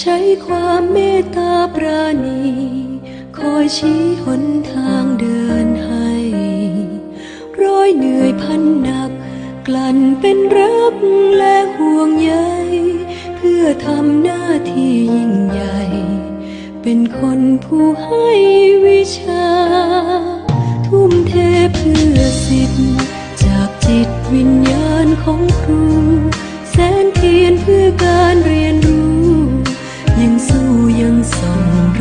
ใช้ความเมตตาปราณี คอยชี้หนทางเดินให้ ร้อยเหนื่อยพันหนัก กลั่นเป็นรักและห่วงใยเพื่อทำหน้าที่ยิ่งใหญ่ เป็นคนผู้ให้วิชา ทุ่มเทเพื่อสิทธิ์จากจิตวิญญาณของครู แสนเทียนเพื่อการเรียน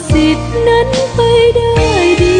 ว่าสิทธิ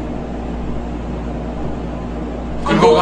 คุณค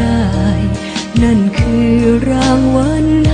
้ รางวัล